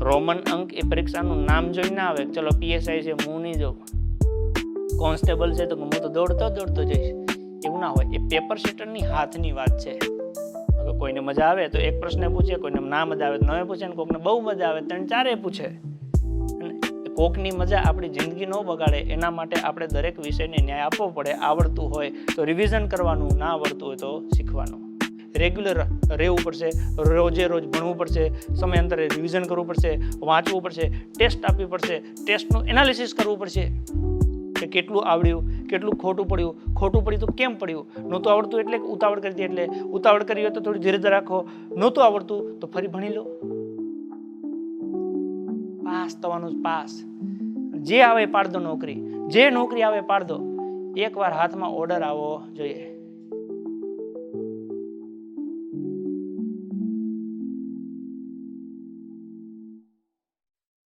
Roman અંક એ પરીક્ષાનું નામ જોઈને આવે. ચલો પીએસઆઈ છે, હું નહીં જાઉં. કોન્સ્ટેબલ છે તો હું તો દોડતો દોડતો જઈશ. એવું ના હોય. એ પેપર સેટરની હાથની વાત છે. હવે કોઈને મજા આવે તો એક પ્રશ્ન પૂછે, કોઈને ના મજા આવે તો નવે પૂછે ને કોકને બહુ મજા આવે ત્રણ ચારે પૂછે. કોકની મજા આપણી જિંદગી ન બગાડે એના માટે આપણે દરેક વિષયને ન્યાય આપવો પડે. આવડતું હોય તો રિવિઝન કરવાનું, ના આવડતું હોય તો શીખવાનું. રેગ્યુલર રહેવું પડશે, રોજે રોજ ભણવું પડશે સમયાંતરે રિવિઝન કરવું પડશે, વાંચવું પડશે ટેસ્ટ આપવી પડશે ટેસ્ટનું એનાલિસિસ કરવું પડશે. કે કેટલું આવડ્યું, કેટલું ખોટું પડ્યું ખોટું પડ્યું તો કેમ પડ્યું? નહોતું આવડતું એટલે ઉતાવળ કરી દે એટલે. ઉતાવળ કરી હોય તો થોડી ધીરજ રાખો. નહોતું આવડતું તો ફરી ભણી લો. પાસ થવાનું પાસ. જે આવે પાડ દો નોકરી. જે નોકરી આવે પાડ દો એકવાર હાથમાં ઓર્ડર આવવો જોઈએ.